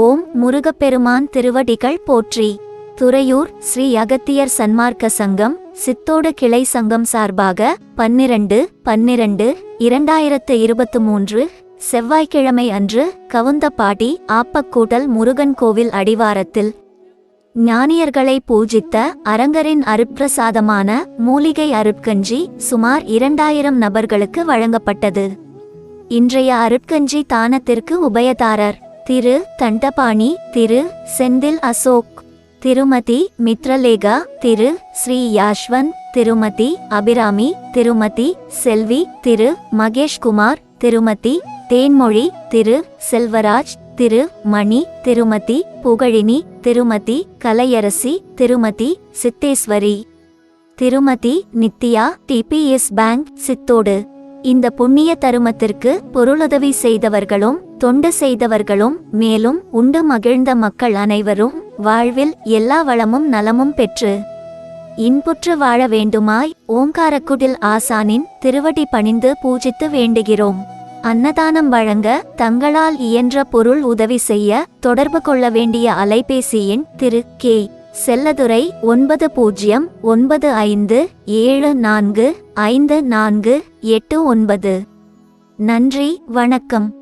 ஓம் முருகப்பெருமான் திருவடிகள் போற்றி. துறையூர் ஸ்ரீ அகத்தியர் சன்மார்க்க சங்கம் சித்தோடு கிளை சங்கம் சார்பாக பன்னிரண்டு பன்னிரண்டு இரண்டாயிரத்து இருபத்து மூன்று செவ்வாய்க்கிழமை அன்று கவுந்தப்பாடி ஆப்பக்கூட்டல் முருகன் கோவில் அடிவாரத்தில் ஞானியர்களை பூஜித்த அரங்கரின் அருப்பிரசாதமான மூலிகை அருட்கஞ்சி சுமார் இரண்டாயிரம் நபர்களுக்கு வழங்கப்பட்டது. இன்றைய அருட்கஞ்சி தானத்திற்கு உபயதாரர் திரு தண்டபாணி திரு செந்தில் அசோக் திருமதி மித்ரலேகா திரு ஸ்ரீ யாஷ்வந்த் திருமதி அபிராமி திருமதி செல்வி திரு மகேஷ்குமார் திருமதி தேன்மொழி திரு செல்வராஜ் திரு மணி திருமதி புகழினி திருமதி கலையரசி திருமதி சித்தேஸ்வரி திருமதி நித்யா டிபிஎஸ் பேங்க் சித்தோடு. இந்த புண்ணிய தருமத்திற்கு பொருளுதவி செய்தவர்களும் தொண்டு செய்தவர்களும் மேலும் உண்டு மகிழ்ந்த மக்கள் அனைவரும் வாழ்வில் எல்லா வளமும் நலமும் பெற்று இன்புற்று வாழ வேண்டுமாய் ஓங்காரக்குடில் ஆசானின் திருவடி பணிந்து பூஜித்து வேண்டுகிறோம். அன்னதானம் வழங்க தங்களால் இயன்ற பொருள் உதவி செய்ய தொடர்பு கொள்ள வேண்டிய அலைபேசி எண் திரு கே. செல்லதுரை ஒன்பது பூஜ்ஜியம் ஒன்பது ஐந்து ஏழு நான்கு ஐந்து நான்கு எட்டு ஒன்பது. நன்றி வணக்கம்.